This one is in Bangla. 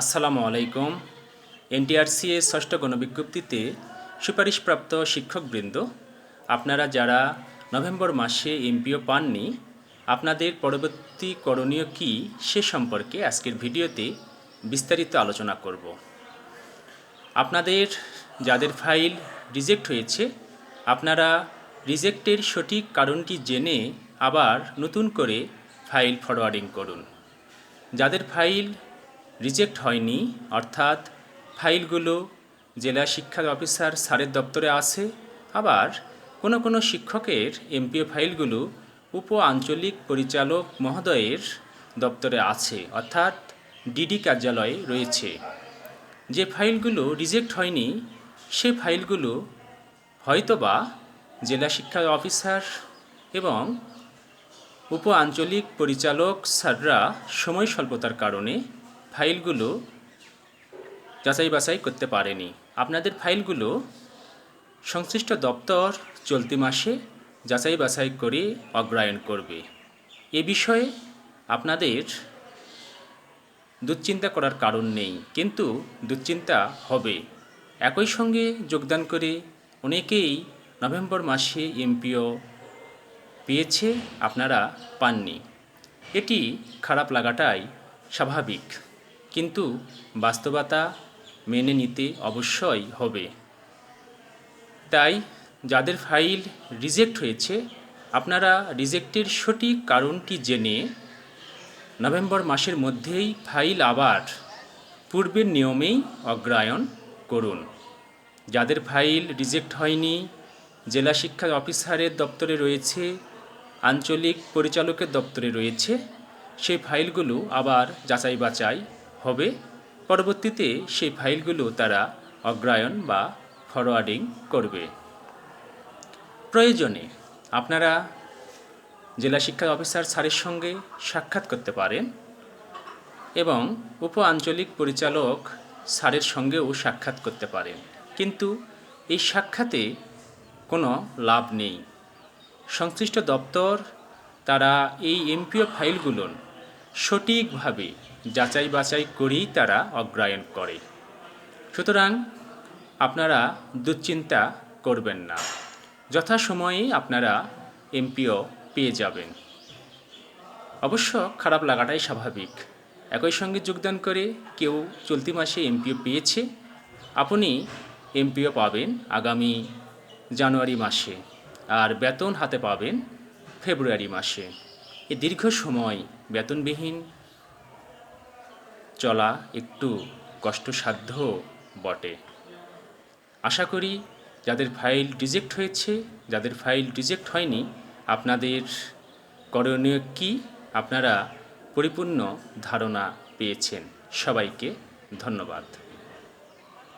আসসালামু আলাইকুম। এনটিআরসিএ ষষ্ঠ গণবিজ্ঞপ্তিতে সুপারিশপ্রাপ্ত শিক্ষকবৃন্দ, আপনারা যারা নভেম্বর মাসে এমপিও পাননি, আপনাদের পরবর্তী করণীয় কি সে সম্পর্কে আজকের ভিডিওতে বিস্তারিত আলোচনা করব। আপনাদের যাদের ফাইল রিজেক্ট হয়েছে, আপনারা রিজেক্টের সঠিক কারণটি জেনে আবার নতুন করে ফাইল ফরওয়ার্ডিং করুন। যাদের ফাইল রিজেক্ট হয়নি, অর্থাৎ ফাইলগুলো জেলা শিক্ষা অফিসার স্যারের দপ্তরে আছে, আবার কোনো কোনো শিক্ষকের এমপিও ফাইলগুলো উপ আঞ্চলিক পরিচালক মহোদয়ের দপ্তরে আছে, অর্থাৎ ডিডি কার্যালয়ে রয়েছে। যে ফাইলগুলো রিজেক্ট হয়নি, সে ফাইলগুলো হয়তোবা জেলা শিক্ষা অফিসার এবং উপ আঞ্চলিক পরিচালক স্যাররা সময় স্বল্পতার কারণে ফাইলগুলো যাচাই বাছাই করতে পারেনি। আপনাদের ফাইলগুলো সংশ্লিষ্ট দপ্তর চলতি মাসে যাচাই বাছাই করে অগ্রায়ণ করবে। এ বিষয়ে আপনাদের দুশ্চিন্তা করার কারণ নেই, কিন্তু দুশ্চিন্তা হবে। একই সঙ্গে যোগদান করে অনেকেই নভেম্বর মাসে এমপিও পেয়েছে, আপনারা পাননি। এটি খারাপ লাগাটাই স্বাভাবিক। কিন্তু বাস্তবতা মেনে নিতে অবশ্যই হবে। তাই যাদের ফাইল রিজেক্ট হয়েছে, আপনারা রিজেক্টের সঠিক কারণটি জেনে নভেম্বর মাসের মধ্যেই ফাইল আবার পূর্বের নিয়মেই অগ্রায়ণ করুন। যাদের ফাইল রিজেক্ট হয়নি, জেলা শিক্ষা অফিসারের দপ্তরে রয়েছে, আঞ্চলিক পরিচালকের দপ্তরে রয়েছে সেই ফাইলগুলো আবার যাচাই বাছাই হবে। পরবর্তীতে সেই ফাইলগুলো তারা অগ্রায়ণ বা ফরওয়ার্ডিং করবে। প্রয়োজনে আপনারা জেলা শিক্ষা অফিসার স্যারের সঙ্গে সাক্ষাৎ করতে পারেন এবং উপ আঞ্চলিক পরিচালক স্যারের সঙ্গেও সাক্ষাৎ করতে পারেন। কিন্তু এই সাক্ষাতে কোনো লাভ নেই। সংশ্লিষ্ট দপ্তর তারা এই এমপিও ফাইলগুলো সঠিকভাবে যাচাই বাছাই করেই তারা অগ্রায়ণ করে। সুতরাং আপনারা দুশ্চিন্তা করবেন না। যথাসময়ে আপনারা এমপিও পেয়ে যাবেন। অবশ্য খারাপ লাগাটাই স্বাভাবিক। একই সঙ্গে যোগদান করে কেউ চলতি মাসে এমপিও পেয়েছে, আপনি এমপিও পাবেন আগামী জানুয়ারি মাসে। আর বেতন হাতে পাবেন ফেব্রুয়ারি মাসে। এই দীর্ঘ সময় বেতনবিহীন চলা একটু কষ্টসাধ্য বটে। আশা করি যাদের ফাইল রিজেক্ট হয়েছে, যাদের ফাইল রিজেক্ট হয়নি, আপনাদের করণীয় কি? আপনারা পরিপূর্ণ ধারণা পেয়েছেন। সবাইকে ধন্যবাদ।